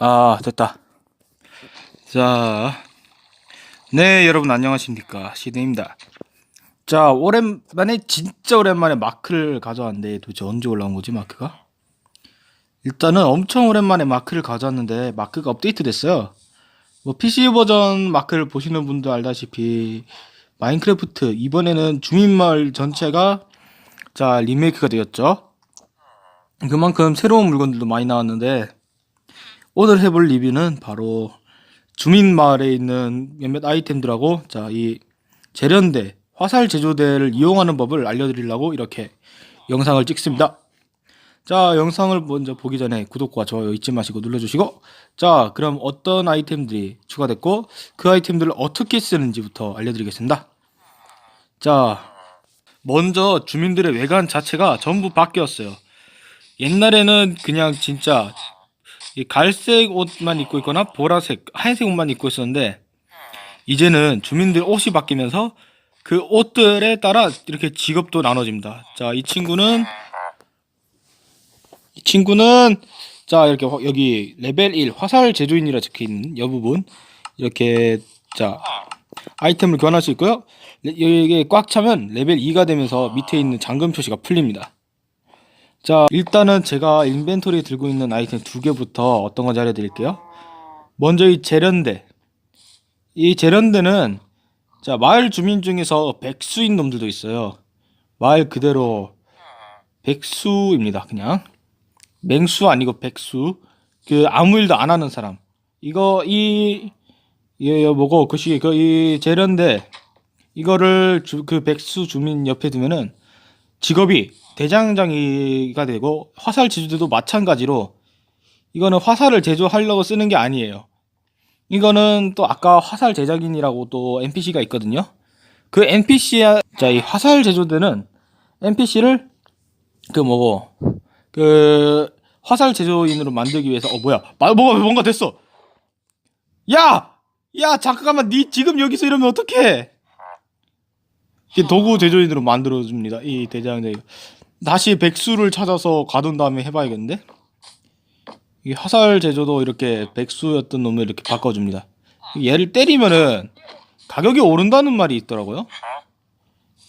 아, 됐다. 자, 네, 여러분 안녕하십니까. 시드입니다. 자, 오랜만에, 진짜 오랜만에 마크를 가져왔는데, 도대체 언제 올라온 거지, 마크가? 일단은 엄청 오랜만에 마크를 가져왔는데, 마크가 업데이트 됐어요. 뭐, PC 버전 마크를 보시는 분도 알다시피, 마인크래프트, 이번에는 주민마을 전체가, 자, 리메이크가 되었죠. 그만큼 새로운 물건들도 많이 나왔는데, 오늘 해볼 리뷰는 바로 주민 마을에 있는 몇몇 아이템들하고 자 이 재련대 화살 제조대를 이용하는 법을 알려드리려고 이렇게 영상을 찍습니다. 자 영상을 먼저 보기 전에 구독과 좋아요 잊지 마시고 눌러주시고 자 그럼 어떤 아이템들이 추가됐고 그 아이템들을 어떻게 쓰는지부터 알려드리겠습니다. 자 먼저 주민들의 외관 자체가 전부 바뀌었어요. 옛날에는 그냥 진짜 이 갈색 옷만 입고 있거나 보라색, 하얀색 옷만 입고 있었는데 이제는 주민들 옷이 바뀌면서 그 옷들에 따라 이렇게 직업도 나눠집니다. 자, 이 친구는 이 친구는 자 이렇게 화- 여기 레벨 1 화살 제조인이라 적혀 있는 이 부분 이렇게 자 아이템을 교환할 수 있고요. 레- 이게 꽉 차면 레벨 2가 되면서 밑에 있는 잠금 표시가 풀립니다. 자, 일단은 제가 인벤토리에 들고 있는 아이템 두 개부터 어떤 건지 알려드릴게요. 먼저 이 재련대. 이 재련대는 자 마을 주민 중에서 백수인 놈들도 있어요. 마을 그대로 백수입니다. 그냥 맹수 아니고 백수. 그 아무 일도 안 하는 사람. 이거 이 이, 뭐고 그시 그이 재련대 이거를 주, 그 백수 주민 옆에 두면은 직업이 대장장이가 되고 화살 제조대도 마찬가지로 이거는 화살을 제조하려고 쓰는 게 아니에요. 이거는 또 아까 화살 제작인이라고 또 NPC가 있거든요. 그 NPC야 자이 화살 제조대는 NPC를 그 뭐고 그 화살 제조인으로 만들기 위해서 어 뭐야 마, 뭐가 뭔가 됐어. 야! 야 잠깐만 니 지금 여기서 이러면 어떡해? 이게 도구 제조인으로 만들어 줍니다. 이 대장장이 다시 백수를 찾아서 가둔 다음에 해봐야겠는데? 이 화살 제조도 이렇게 백수였던 놈을 이렇게 바꿔줍니다. 얘를 때리면은 가격이 오른다는 말이 있더라고요.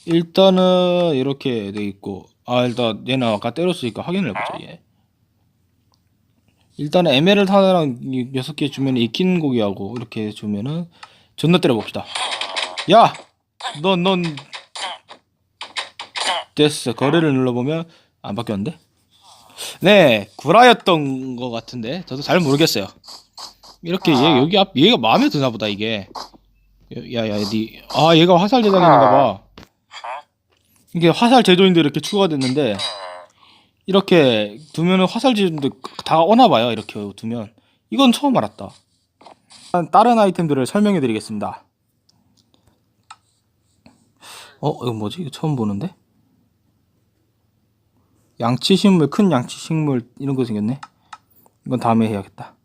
일단은 이렇게 돼 있고, 아 일단 얘는 아까 때렸으니까 확인을 해보자 얘. 일단은 에메랄드 하나랑 이 여섯 개 주면 익힌 고기하고 이렇게 주면은 존나 때려봅시다. 야, 넌넌 됐어. 거래를 눌러보면 안 바뀌었는데? 네, 구라였던 것 같은데 저도 잘 모르겠어요. 이렇게 얘 여기 앞 얘가 마음에 드나 보다 이게. 야야 니, 아 얘가 화살 제작인가 봐. 이게 화살 제조인들 이렇게 추가 됐는데 이렇게 두면은 화살 제조인들 다 오나 봐요. 이렇게 두면 이건 처음 알았다. 다른 아이템들을 설명해 드리겠습니다. 어, 이거 뭐지? 이거 처음 보는데? 양치식물, 큰 양치식물 이런 거 생겼네. 이건 다음에 해야겠다.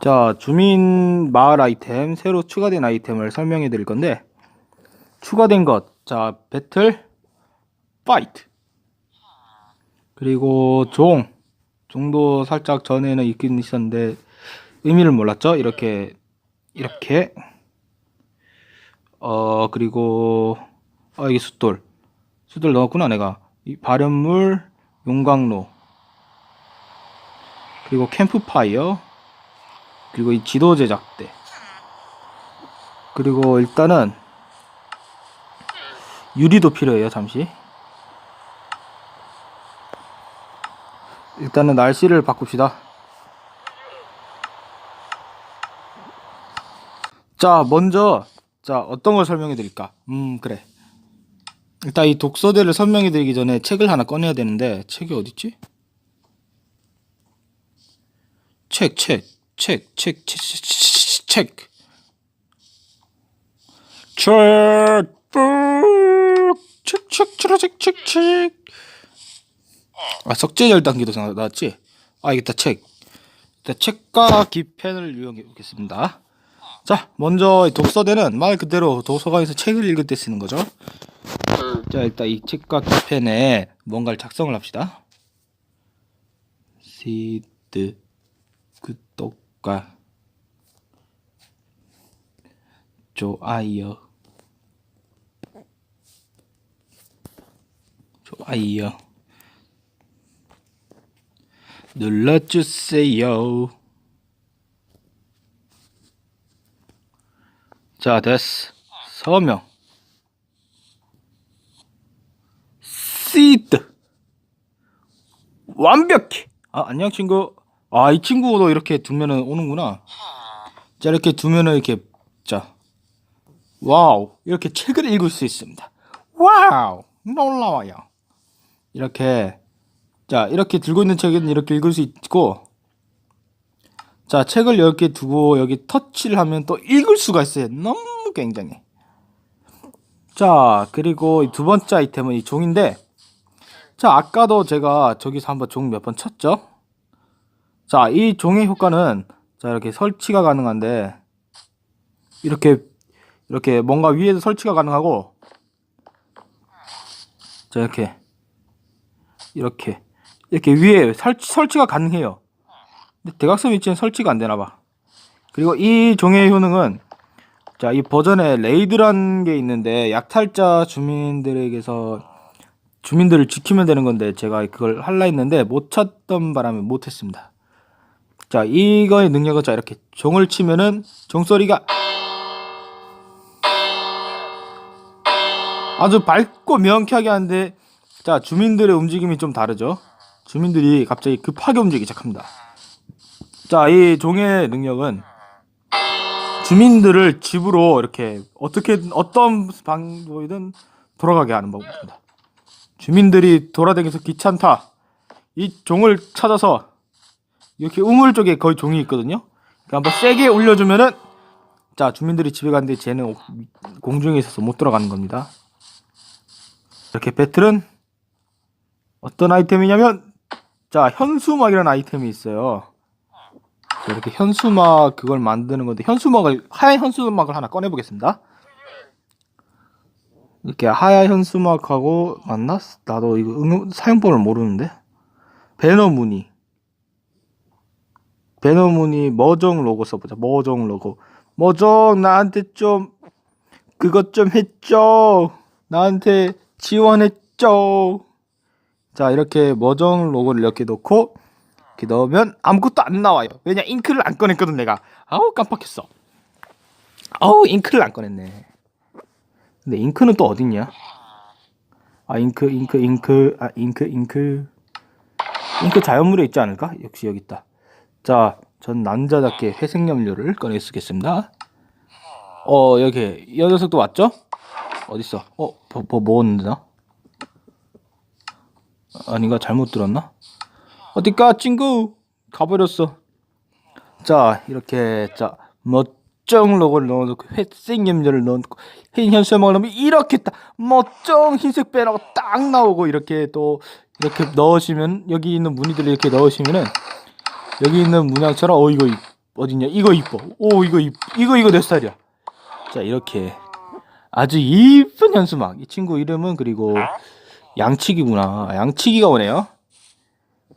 자, 주민 마을 아이템, 새로 추가된 아이템을 설명해 드릴 건데, 추가된 것, 자, 배틀, 파이트. 그리고 종. 종도 살짝 전에는 있긴 있었는데, 의미를 몰랐죠? 이렇게, 이렇게. 어, 그리고, 아, 이게 숫돌. 숫돌 넣었구나, 내가. 이 발연물, 용광로, 그리고 캠프파이어, 그리고 이 지도 제작대. 그리고 일단은 유리도 필요해요, 잠시. 일단은 날씨를 바꿉시다. 자, 먼저 자, 어떤 걸 설명해 드릴까? 음, 그래. 일단 이 독서대를 설명해 드리기 전에 책을 하나 꺼내야 되는데 책이 어딨지? 책, 책, 책, 책, 책, 책, 책, 책. 책, 뿡, 책, 책, 책, 책, 책, 책. 아, 석재 열 단기도 나왔지? 아, 이겠다, 책. 일단 책과 기펜을 이용해 보겠습니다. 자, 먼저 이 독서대는 말 그대로 도서관에서 책을 읽을 때 쓰는 거죠. 자, 일단 이 책과 키펜에 뭔가를 작성을 합시다. 시드 구독과 좋아요 좋아요 눌러주세요. 자 됐어. 서명 시드 완벽해. 아 안녕 친구. 아 이 친구도 이렇게 두면은 오는구나. 자 이렇게 두면은 이렇게 자. 와우. 이렇게 책을 읽을 수 있습니다. 와우. 놀라워요. 이렇게 자 이렇게 들고 있는 책은 이렇게 읽을 수 있고 자 책을 이렇게 두고 여기 터치를 하면 또 읽을 수가 있어요. 너무 굉장해. 자 그리고 이두 번째 아이템은 이 종인데 자 아까도 제가 저기서 한번 종 몇 번 쳤죠? 자 이 종의 효과는 자 이렇게 설치가 가능한데 이렇게 이렇게 뭔가 위에서 설치가 가능하고 자 이렇게 이렇게 이렇게 위에 설치, 설치가 가능해요. 근데 대각선 위치는 설치가 안 되나 봐. 그리고 이 종의 효능은 자 이 버전에 레이드란 게 있는데 약탈자 주민들에게서 주민들을 지키면 되는 건데 제가 그걸 할라 했는데 못 찾던 바람에 못 했습니다. 자 이거의 능력은 자 이렇게 종을 치면은 종소리가 아주 밝고 명쾌하게 하는데 자 주민들의 움직임이 좀 다르죠. 주민들이 갑자기 급하게 움직이기 시작합니다. 자 이 종의 능력은 주민들을 집으로 이렇게 어떻게 어떤 방법이든 돌아가게 하는 법입니다 주민들이 돌아다니면서 귀찮다. 이 종을 찾아서 이렇게 우물 쪽에 거의 종이 있거든요. 그러니까 한번 세게 올려주면은 자 주민들이 집에 갔는데 쟤는 공중에 있어서 못 돌아가는 겁니다. 이렇게 배틀은 어떤 아이템이냐면 자 현수막이라는 아이템이 있어요. 자, 이렇게 현수막 그걸 만드는 건데 현수막을 하얀 현수막을 하나 꺼내 보겠습니다 이렇게 하얀 현수막하고 맞나? 나도 이거 응, 사용법을 모르는데? 배너 무늬. 배너 무늬 머정 로고 써보자. 머정 로고. 머정 나한테 좀 그것 좀 했죠. 나한테 지원했죠. 자 이렇게 머정 로고를 이렇게 넣고 이렇게 넣으면 아무것도 안 나와요. 왜냐 잉크를 안 꺼냈거든 내가. 아우 깜빡했어. 아우 잉크를 안 꺼냈네 근데 잉크는 또 어딨냐? 아 잉크 잉크 잉크 아 잉크 잉크. 잉크 자연물에 있지 않을까? 역시 여기 있다. 자 전 남자답게 회색 염료를 꺼내 쓰겠습니다. 어 여기 이 녀석도 왔죠? 어딨어? 어 뭐, 뭐 먹었는데 나? 아닌가? 잘못 들었나? 어디가 친구? 가버렸어. 자 이렇게 자 멋 쩡 로고를 넣어놓고 회색 염료를 넣어놓고 흰 현수막을 넣으면 이렇게 딱 멋쩡 흰색 배너가 딱 나오고 이렇게 또 이렇게 넣으시면 여기 있는 무늬들을 이렇게 넣으시면은 여기 있는 문양처럼 어 이거 이- 어딨냐? 이거 이뻐. 오 이거 이 이거 이거 내 스타일이야. 자 이렇게. 아주 이쁜 현수막. 이 친구 이름은 그리고 양치기구나. 양치기가 오네요.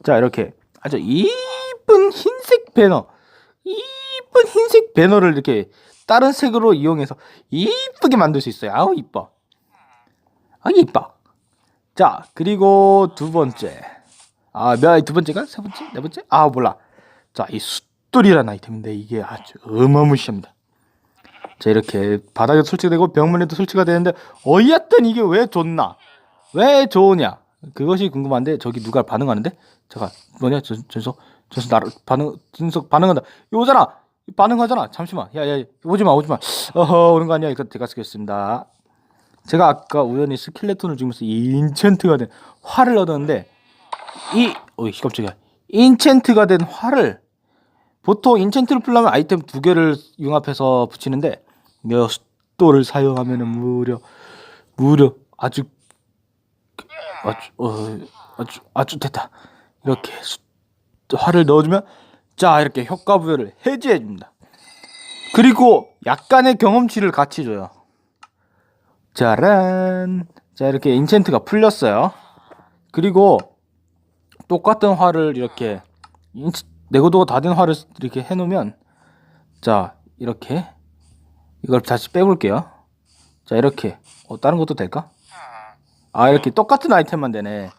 자 이렇게. 아주 이쁜 흰색 배너 이쁜 흰색 배너를 이렇게 다른 색으로 이용해서 이쁘게 만들 수 있어요. 아우 이뻐. 아 이뻐. 자 그리고 두 번째. 아몇두 번째가? 세 번째? 네 번째? 아 몰라. 자이 숫돌이라는 아이템인데 이게 아주 어마무시합니다. 자 이렇게 바닥에 설치되고 벽면에도 설치가 되는데 어이였든 이게 왜 좋나? 왜 좋으냐? 그것이 궁금한데 저기 누가 반응하는데? 잠깐 뭐냐? 전, 전석? 전석 나를 반응 전석 반응한다. 오잖아 반응하잖아. 잠시만. 야 야 오지 마 오지 마. 어허 오는 거 아니야? 이거 제가 쓰겠습니다. 제가 아까 우연히 스켈레톤을 죽이면서 이 인챈트가 된 활을 얻었는데 이 어이 깜짝이야. 인챈트가 된 활을 보통 인챈트를 풀려면 아이템 두 개를 융합해서 붙이는데 몇 도를 사용하면은 무려 무려 아주 아주 어, 아주 아주 됐다. 이렇게 수, 활을 넣어주면 자 이렇게 효과 부여를 해제해 줍니다 그리고 약간의 경험치를 같이 줘요 짜란 자 이렇게 인챈트가 풀렸어요 그리고 똑같은 활을 이렇게 인, 내구도가 다된 활을 이렇게 해놓으면 자 이렇게 이걸 다시 빼볼게요. 자 이렇게 어, 다른 것도 될까? 아 이렇게 똑같은 아이템만 되네.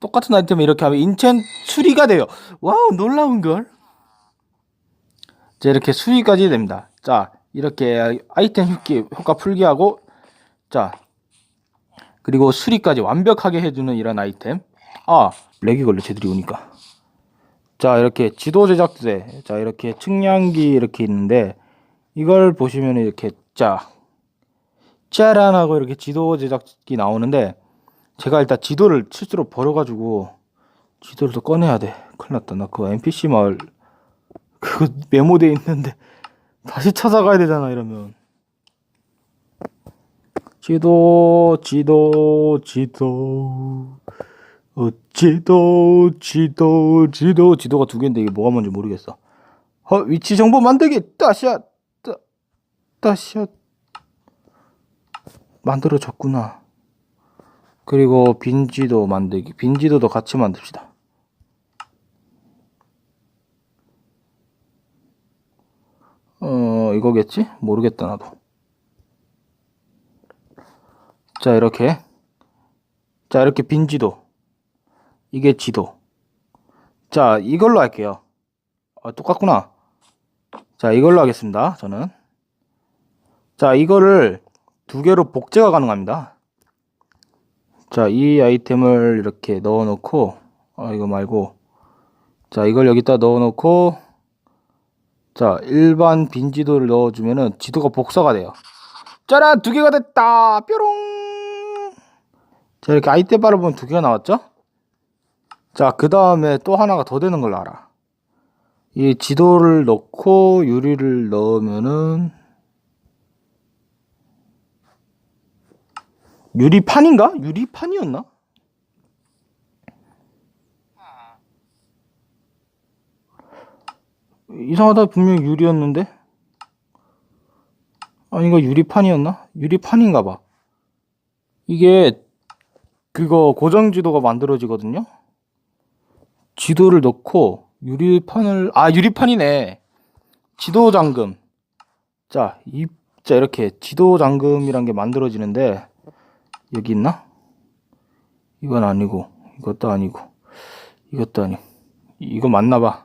똑같은 아이템을 이렇게 하면 인챈 수리가 돼요. 와우 놀라운 걸. 자 이렇게 수리까지 됩니다. 자 이렇게 아이템 효기, 효과 풀기하고 자 그리고 수리까지 완벽하게 해주는 이런 아이템. 아 렉이 걸려 쟤들이 오니까. 자 이렇게 지도 제작대 자 이렇게 측량기 이렇게 있는데 이걸 보시면 이렇게 자 짜란 하고 이렇게 지도 제작기 나오는데 제가 일단 지도를 실수로 버려가지고 지도를 또 꺼내야 돼 큰일 났다 나 그거 NPC 마을 그거 메모돼 있는데 다시 찾아가야 되잖아 이러면. 지도 지도 지도. 어, 지도 지도 지도. 지도가 두 개인데 이게 뭐가 뭔지 모르겠어. 어 위치 정보 만들기. 따샷 따, 따샷 만들어졌구나. 그리고 빈지도 만들기. 빈지도도 같이 만듭시다 어 이거겠지 모르겠다 나도 자 이렇게 자 이렇게 빈 지도 이게 지도. 자, 이걸로 할게요. 아, 똑같구나. 자, 이걸로 하겠습니다. 저는. 자, 이거를 두 개로 복제가 가능합니다. 자, 이 아이템을 이렇게 넣어 놓고, 아, 이거 말고. 자, 이걸 여기다 넣어 놓고, 자, 일반 빈 지도를 넣어주면은 지도가 복사가 돼요. 짜란! 두 개가 됐다! 뾰롱! 자, 이렇게 아이템 바를 보면 두 개가 나왔죠? 자, 그 다음에 또 하나가 더 되는 걸 알아. 이 지도를 넣고 유리를 넣으면은 유리판인가? 유리판이었나? 이상하다. 분명히 유리였는데. 아니 이거 유리판이었나? 유리판인가 봐. 이게 그거 고정 지도가 만들어지거든요. 지도를 넣고 유리판을 아 유리판이네. 지도 잠금. 자, 이, 자 이렇게 지도 잠금이란 게 만들어지는데 여기 있나? 이건 아니고 이것도 아니고 이것도 아니고. 이거 맞나 봐.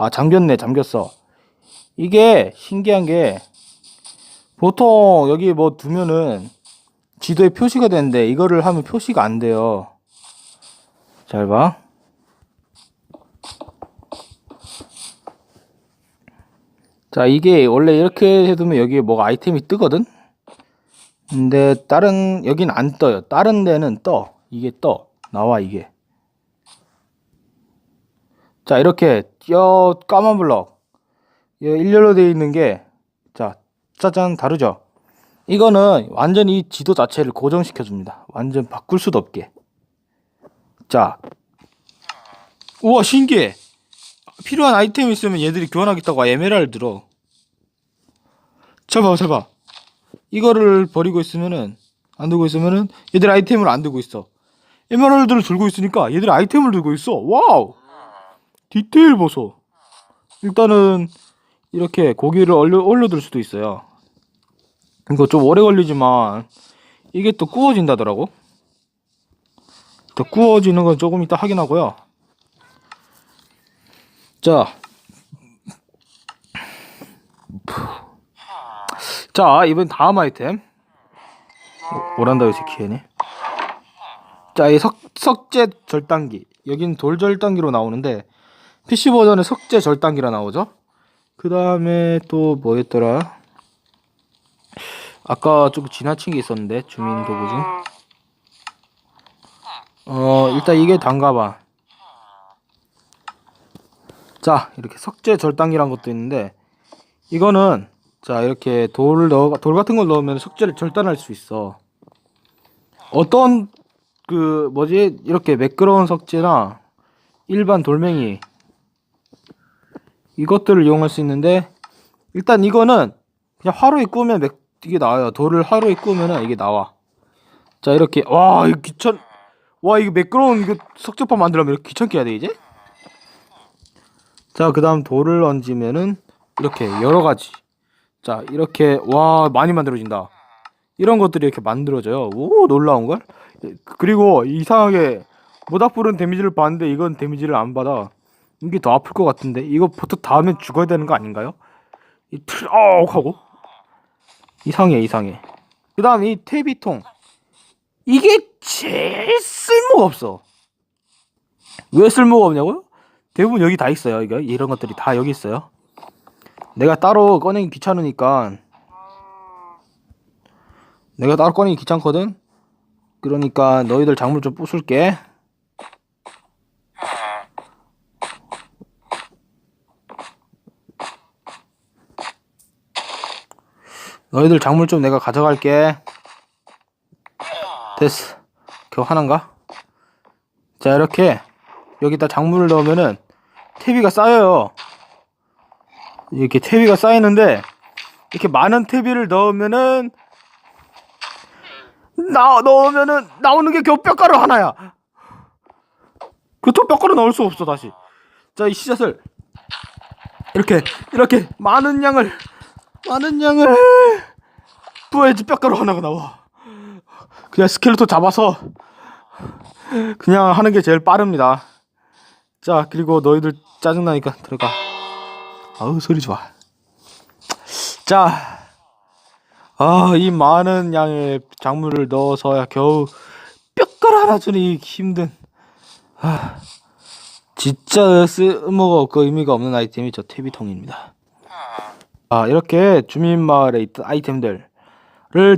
아, 잠겼네. 잠겼어. 이게 신기한 게 보통 여기 뭐 두면은 지도에 표시가 되는데 이거를 하면 표시가 안 돼요. 잘 봐. 자, 이게 원래 이렇게 해두면 여기에 뭐가 아이템이 뜨거든? 근데 다른, 여긴 안 떠요. 다른 데는 떠. 이게 떠. 나와, 이게. 자, 이렇게, 여, 까만 블럭. 여, 일렬로 되어 있는 게, 자, 짜잔, 다르죠? 이거는 완전히 지도 자체를 고정시켜 줍니다. 완전 바꿀 수도 없게. 자. 우와, 신기해! 필요한 아이템이 있으면 얘들이 교환하겠다고 에메랄드 들어. 잘 봐. 이거를 버리고 있으면은, 안 들고 있으면은, 얘들 아이템을 안 들고 있어. 에메랄드를 들고 있으니까 얘들 아이템을 들고 있어. 와우! 디테일 보소. 일단은, 이렇게 고기를 올려, 올려둘 수도 있어요. 이거 좀 오래 걸리지만, 이게 또 구워진다더라고. 또 구워지는 건 조금 이따 확인하고요. 자. 자, 이번 다음 아이템. 오- 오란다 요새 키에네. 자, 이 석, 석재 절단기. 여긴 돌 절단기로 나오는데, PC 버전에 석재 절단기라 나오죠? 그 다음에 또 뭐였더라? 아까 좀 지나친 게 있었는데, 주민 도구 중. 어, 일단 이게 단가봐. 자, 이렇게 석재 절단기란 것도 있는데, 이거는, 자, 이렇게 돌을 넣어, 돌 같은 걸 넣으면 석재를 절단할 수 있어. 어떤, 그, 뭐지, 이렇게 매끄러운 석재나 일반 돌멩이, 이것들을 이용할 수 있는데, 일단 이거는 그냥 화로에 꾸면 맥, 이게 나와요. 돌을 화로에 꾸면은 이게 나와. 자, 이렇게, 와, 이거 귀찮, 와, 이거 매끄러운 이거 석재판 만들려면 이렇게 귀찮게 해야 돼, 이제? 자, 그 다음 돌을 얹으면은 이렇게 여러 가지. 자, 이렇게, 와, 많이 만들어진다. 이런 것들이 이렇게 만들어져요. 오, 놀라운 걸? 그리고 이상하게 모닥불은 데미지를 받는데 이건 데미지를 안 받아. 이게 더 아플 것 같은데. 이거 보통 다음에 죽어야 되는 거 아닌가요? 이 틀, 어, 하고. 이상해, 이상해. 그 다음 이 퇴비통. 이게 제일 쓸모가 없어. 왜 쓸모가 없냐고요? 대부분 여기 다 있어요. 이거 이런 것들이 다 여기 있어요. 내가 따로 꺼내기 귀찮으니까 내가 따로 꺼내기 귀찮거든. 그러니까 너희들 작물 좀 부술게. 너희들 작물 좀 내가 가져갈게. 됐어. 겨우 하나인가? 자 이렇게 여기다 작물을 넣으면은 퇴비가 쌓여요. 이렇게 퇴비가 쌓이는데 이렇게 많은 퇴비를 넣으면은 나 넣으면은 나오는 게 겨우 뼈가루 하나야. 그또 뼈가루 넣을 수 없어 다시. 자 이 씨앗을 이렇게 이렇게 많은 양을 많은 양을 부어야지 뼈가루 하나가 나와. 그냥 스켈레톤 잡아서 그냥 하는 게 제일 빠릅니다. 자, 그리고 너희들 짜증나니까 들어가. 아우, 소리 좋아. 자, 아, 이 많은 양의 작물을 넣어서야 겨우 뼈가루 하나 주니 힘든. 아, 진짜 쓸모가 없고 의미가 없는 아이템이 저 퇴비통입니다. 아, 이렇게 주민 마을에 있던 아이템들을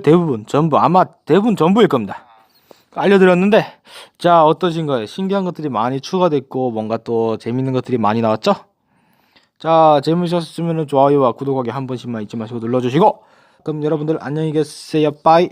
대부분 전부 아마 대부분 전부일 겁니다. 알려드렸는데 자 어떠신가요? 신기한 것들이 많이 추가됐고 뭔가 또 재밌는 것들이 많이 나왔죠? 자 재밌으셨으면 좋아요와 구독하기 한 번씩만 잊지 마시고 눌러주시고 그럼 여러분들 안녕히 계세요 빠이